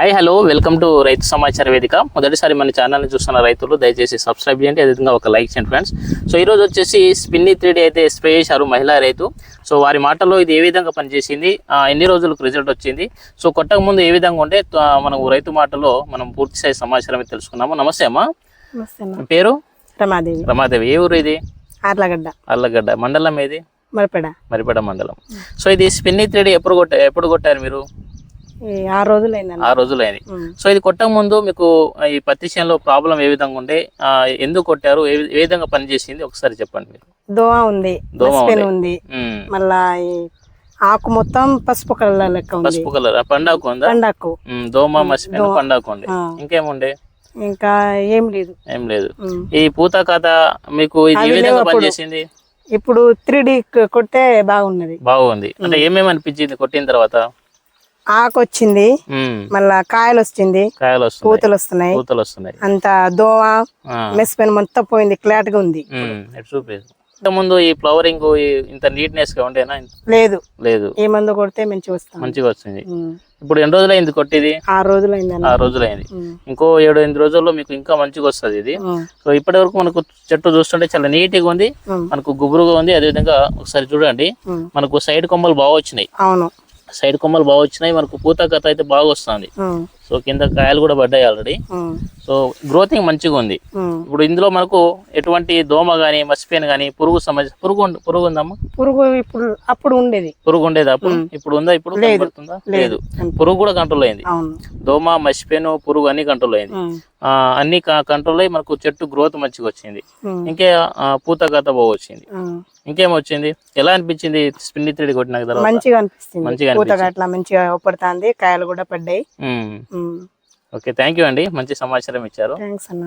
Hi hello welcome to రైతు సమాచార వేదిక మొదటిసారి మన ఛానల్ని చూస్తున్న రైతులు దయచేసి సబ్స్క్రైబ్ చేయండి. అదేవిధంగా ఒక లైక్ చేయండి ఫ్రెండ్స్ సో ఈరోజు వచ్చేసి స్పిన్ని త్రీడీ అయితే స్ప్రే చేశారు మహిళా రైతు. సో వారి మాటల్లో ఇది ఏ విధంగా పనిచేసింది? ఎన్ని రోజులకు రిజల్ట్ వచ్చింది? సో కొట్టక ముందు ఏ విధంగా ఆ, మనం రైతు మాటలో మనం పూర్తి స్థాయి సమాచారం అయితే తెలుసుకున్నాము నమస్తే అమ్మా. పేరు? రమాదేవి. రమాదేవి. ఏ ఊరు ఇది? ఆర్లగడ్డ. అల్లగడ్డ మండలం ఏది? మరిపెడ. మరిపేట మండలం. సో ఇది స్పిన్ని త్రీడీ ఎప్పుడు కొట్ట ఎప్పుడు కొట్టారు మీరు? ఈ ఆరు రోజులు అయిందన్న ఆ రోజులైంది. సో ఇది కొట్టక ముందు మీకు ఈ పత్తి చేనులో ప్రాబ్లం ఏ విధంగా ఉండే ఆ, ఎందుకు కొట్టారు ఏ విధంగా పనిచేసింది ఒకసారి చెప్పండి మీరు. దోమ ఉంది దోమ ఉంది. ఉంది. మళ్ళా ఆకు మొత్తం పసుపు కలర్ లెక్క ఉంది. పసుపు కలర్. పండాకు ఉందా? పండాకు. దోమ మసిపోయిన పండాకు ఉండే ఆ. ఇంకేముండే? ఇంకా ఏం లేదు. ఏం లేదు. ఈ పూత కథ మీకు ఇది ఏ విధంగా. పనిచేసింది? ఇప్పుడు త్రీ డి కొడితే బాగున్నది. బాగుంది. అంటే ఏమేమి అనిపించింది కొట్టిన తర్వాత? ఆకు వచ్చింది మళ్ళా కాయలు వచ్చింది కాయలు పూతలు వస్తున్నాయి పూతలు వస్తున్నాయి అంత దోమ ఆ, మెసిపెన్ మొత్తం పోయింది క్లాట్గా ఉంది ముందు ఈ ఫ్లవరింగ్ ఇంత నీట్నెస్గా ఉండేనా? లేదు. లేదు. ఏ మందు కొడితే మంచిగా వస్తాం మంచిగా వచ్చింది ఇప్పుడు ఎన్ని రోజులైంది కొట్టిది? ఆరు రోజులు అయిందన్న ఆ రోజులైంది. ఉమ్. ఇంకో ఏడు ఎనిమిది రోజుల్లో మీకు ఇంకా మంచిగా వస్తుంది ఇది. సో ఇప్పటి వరకు మనకు చెట్టు చూస్తుంటే చాలా నీట్గా ఉంది. ఉమ్. మనకు గుబురుగా ఉంది. అదేవిధంగా ఒకసారి చూడండి. మనకు సైడ్ కొమ్మలు బాగా వచ్చినాయి. అవును. సైడ్ కొమ్మలు బాగా వచ్చినాయి. మనకు పూత కథ అయితే బాగా వస్తుంది. సో కింద కాయలు కూడా పడ్డాయి ఆల్రెడీ. సో గ్రోతింగ్ మంచిగా ఉంది. ఇప్పుడు ఇందులో మనకు ఎటువంటి దోమ కానీ మసిపోయిన కానీ పురుగు సమస్య పురుగు పురుగు ఉందమ్మా? పురుగు ఇప్పుడు అప్పుడు ఉండేది. పురుగు ఉండేది అప్పుడు? ఇప్పుడు ఉందా? ఇప్పుడు కనబడుతుందా? లేదు. పురుగు కూడా కంట్రోల్ అయింది. దోమ మసిపోయిన పురుగు అన్ని కంట్రోల్ అయింది. అన్ని కంట్రోల్ అయ్యి మనకు చెట్టు గ్రోత్ మంచిగా వచ్చింది. ఇంకే పూత గత బాగా వచ్చింది. ఇంకేం వచ్చింది ఎలా అనిపించింది? స్పిన్ని త్రీడి కొట్టిన మంచిగా అనిపిస్తుంది. మంచిగా పూతగా అట్లా మంచిగా కాయలు కూడా పడ్డాయి. ఓకే థ్యాంక్ యూ అండి. మంచి సమాచారం ఇచ్చారు. థ్యాంక్స్ అన్న.